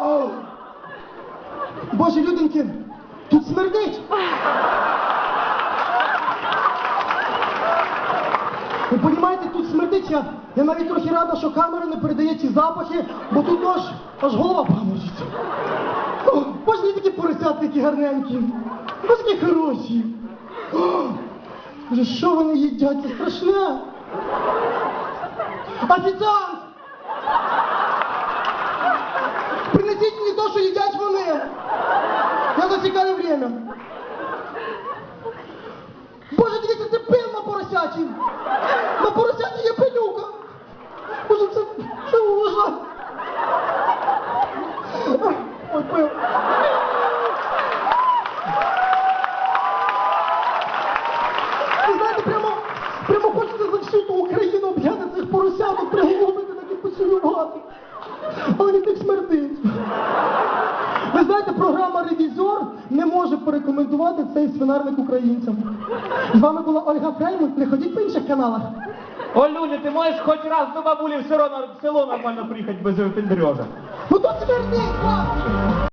О! Боже, люденьки, тут смердить. Ви розумієте, тут смердить. Я, я навіть трохи рада, що камера не передає ці запахи, бо тут аж, аж голова паморочиться. О, Боже, які такі поросятки, які гарненькі. Боже, які хороші. Боже, що вони їдять? Це страшне. Офіціант! Принесіть мені те, що їдять вони. Я засікаю время. Боже, дивіться, це пил на поросяті. На поросяті є пилюка. Боже, це, це ужас. Ой, пил. Ви знаєте, прямо, прямо хочеться за всю ту Україну об'яти цих поросяток, приголубити так і поцілювати. Але він так смердить. Ви знаєте, програма порекомендувати цей свинарник українцям. З вами була Ольга Фреймут. Не ходіть по інших каналах. Олюня, ти можеш хоч раз до бабулі в село, в село нормально приїхати без пендрежа? Ну тут бабці!